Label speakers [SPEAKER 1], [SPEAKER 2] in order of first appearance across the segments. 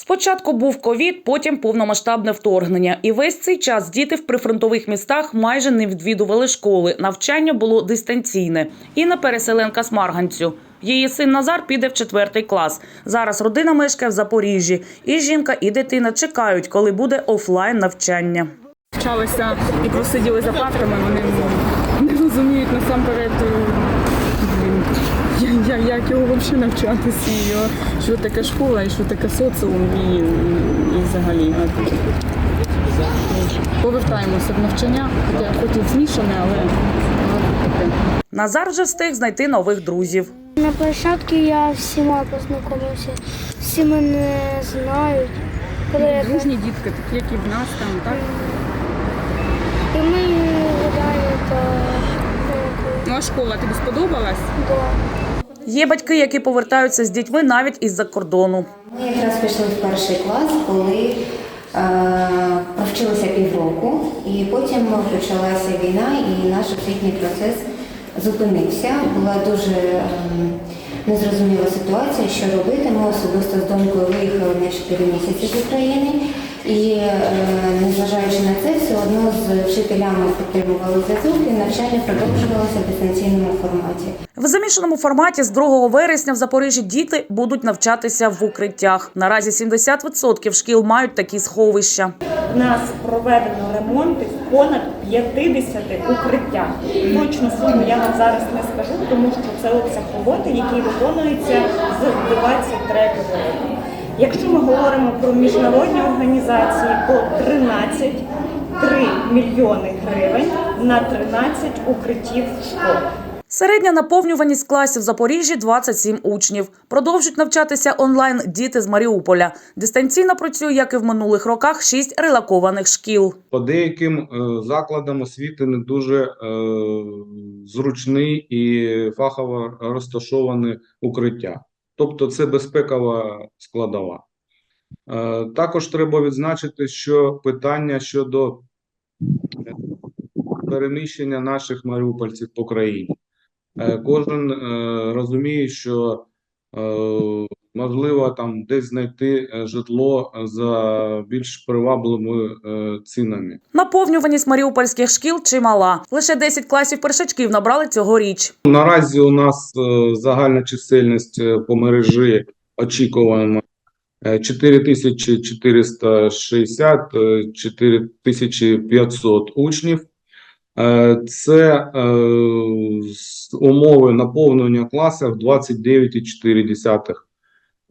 [SPEAKER 1] Спочатку був ковід, потім повномасштабне вторгнення. І весь цей час діти в прифронтових містах майже не відвідували школи. Навчання було дистанційне. Інна переселенка з Марганцю. Її син Назар піде в четвертий клас. Зараз родина мешкає в Запоріжжі. І жінка, і дитина чекають, коли буде офлайн навчання.
[SPEAKER 2] Вчалися і просиділи за партами, вони не розуміють насамперед, як його взагалі навчатися, і що таке школа, і що таке соціум, і, і взагалі. Повертаємося в навчання, хоча хоч і змішане, але, таке.
[SPEAKER 1] Назар вже встиг знайти нових друзів.
[SPEAKER 3] На площадці я всіма познайомився, всі мене знають.
[SPEAKER 2] Дружні дітки, такі, як і в нас там, так?
[SPEAKER 3] І ми гуляємо
[SPEAKER 2] Ну а школа тобі сподобалась?
[SPEAKER 3] до.
[SPEAKER 1] Є батьки, які повертаються з дітьми навіть із-за кордону.
[SPEAKER 4] Ми якраз пішли в перший клас, коли е, провчилися півроку, і потім почалася війна, і наш освітній процес зупинився. Була дуже ем, незрозуміла ситуація, що робити. Ми особисто з донькою виїхали на 4 місяці з України. І е, незважаючи на це, все одно з вчителями підтримували зв'язок і навчання продовжувалося в дистанційному форматі.
[SPEAKER 1] В замішаному форматі з 2 вересня в Запоріжжі діти будуть навчатися в укриттях. Наразі 70% шкіл мають такі сховища.
[SPEAKER 5] У нас проведено ремонти в понад 50 укриттях. Точну суму я вам зараз не скажу, тому що це обсяг роботи, який виконується з 23 року. Якщо ми говоримо про міжнародні організації, то 13 3 мільйони гривень на 13 укриттів школ.
[SPEAKER 1] Середня наповнюваність класів в Запоріжжі 27 учнів. Продовжують навчатися онлайн діти з Маріуполя. Дистанційно працює, як і в минулих роках, 6 релакованих шкіл.
[SPEAKER 6] По деяким е, закладам освіти не дуже е, зручний і фахово розташоване укриття. Тобто це безпекова складова. Е, Також треба відзначити, що питання щодо е, переміщення наших маріупольців по країні. Е, Кожен розуміє, що можливо там десь знайти е, житло за більш привабливими е, цінами.
[SPEAKER 1] Наповнюваність маріупольських шкіл чимала. Лише 10 класів першачків набрали цьогоріч.
[SPEAKER 6] Наразі у нас е, загальна чисельність е, по мережі очікуємо е, 4460, е, 4500 учнів. Е, Це е, умови наповнення класів 29,4.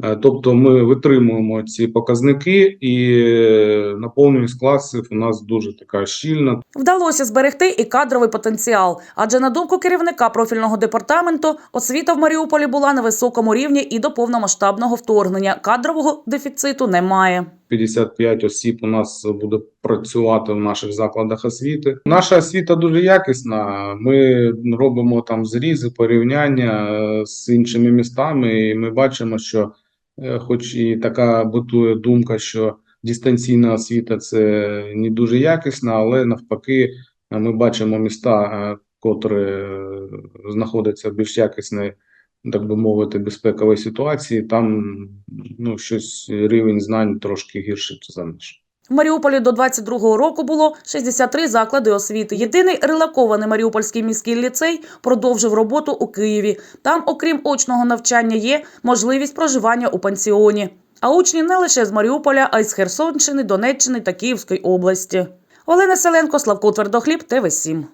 [SPEAKER 6] Е, Тобто ми витримуємо ці показники, і е, наповненість класів у нас дуже така щільна.
[SPEAKER 1] Вдалося зберегти і кадровий потенціал. Адже на думку керівника профільного департаменту, освіта в Маріуполі була на високому рівні і до повномасштабного вторгнення. Кадрового дефіциту немає.
[SPEAKER 6] 55 осіб у нас буде працювати в наших закладах освіти. Наша освіта дуже якісна. Ми робимо там зрізи, порівняння е, з іншими містами, і ми бачимо, що, хоч і така бутує думка, що дистанційна освіта це не дуже якісна, але навпаки, е, ми бачимо міста, е, котрі е, знаходяться в більш якісній так би мовити, безпекової ситуації, там ну, щось рівень знань трошки гірший за наш.
[SPEAKER 1] В Маріуполі до 22-го року було 63 заклади освіти. Єдиний релакований Маріупольський міський ліцей продовжив роботу у Києві. Там, окрім очного навчання, є можливість проживання у пансіоні. А учні не лише з Маріуполя, а й з Херсонщини, Донеччини та Київської області. Олена Селенко, Славко Твердохліб, ТВ 7